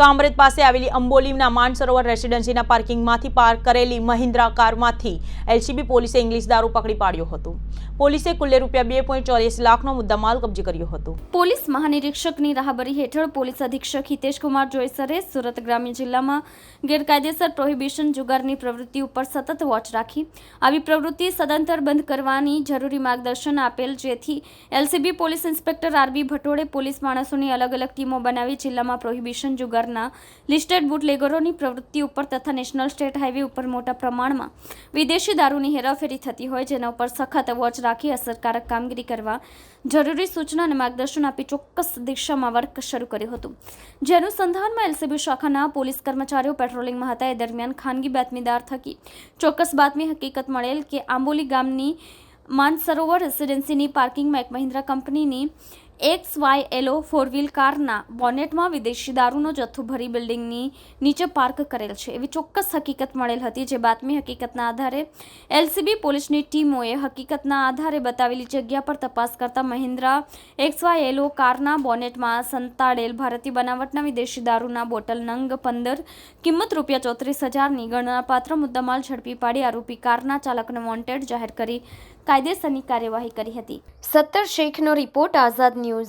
કામરેજ પાસે આવેલી અંબોલીના માનસરોવર રેસિડેન્સીના પાર્કિંગમાંથી પાર્ક કરેલી મહિન્દ્રા કારમાંથી એલસીબી પોલીસે ઇંગ્લિશ દારૂ પકડી પાડ્યો હતો. પોલીસે કુલ્લે રૂપિયા બે પોઈન્ટ ચોર્યાસી લાખનો મુદ્દામાલ કબજે કર્યો હતો. પોલીસ મહાનિરીક્ષકની રાહબરી હેઠળ પોલીસ અધિક્ષક હિતેશકુમાર જોઈસરે સુરત ગ્રામ્ય જિલ્લામાં ગેરકાયદેસર પ્રોહિબિશન જુગારની પ્રવૃત્તિ ઉપર સતત વોચ રાખી. આવી પ્રવૃત્તિ સદંતર બંધ કરવાની જરૂરી માર્ગદર્શન આપેલ જેથી LCB police inspector RB Bhatode police માણસોની અલગ અલગ ટીમો બનાવી જિલ્લામાં પ્રોહિબિશન જુગારના લિસ્ટેડ બુટલેગરોની પ્રવૃત્તિ ઉપર તથા નેશનલ સ્ટેટ હાઈવે ઉપર મોટા પ્રમાણમાં વિદેશી દારૂની હેરાફેરી થતી હોય, જેના ઉપર સખત વોચ રાખી અસરકારક કામગીરી કરવા જરૂરી સૂચના અને માર્ગદર્શન આપી ચોક્કસ દિશામાં વર્ક શરૂ કર્યું હતું. જે અનુસંધાનમાં એલસીબી શાખાના પોલીસ કર્મચારીઓ પેટ્રોલિંગમાં હતા એ દરમિયાન ખાનગી બાતમીદાર થકી ચોક્કસ બાતમી હકીકત મળેલ કે આંબોલી ગામની માનસરોવર રેસિડેન્સીની પાર્કિંગમાં એક મહિન્દ્રા કંપનીની Xylo four wheel કારના બોનેટમાં વિદેશી દારૂનો જથ્થો ભરી બિલ્ડિંગની નીચે પાર્ક કરેલ છે. એવી ચોક્કસ હકીકત મળેલ હતી, જે બાતમી હકીકતના આધારે એલસીબી પોલીસની ટીમોએ હકીકતના આધારે બતાવેલી જગ્યા પર તપાસ કરતા મહિન્દ્રા એક્સ વાય એલો કારના બોનેટમાં સંતાડેલ ભારતીય બનાવટના વિદેશી દારૂના બોટલ નંગ પંદર, કિંમત રૂપિયા ચોત્રીસ હજારની ગણનાપાત્ર મુદ્દામાલ ઝડપી પાડી આરોપી કારના ચાલકને વોન્ટેડ જાહેર કરી કાયદેસરની કાર્યવાહી કરી હતી. સત્તર શેખનો રિપોર્ટ આઝાદ ન્યૂઝ news.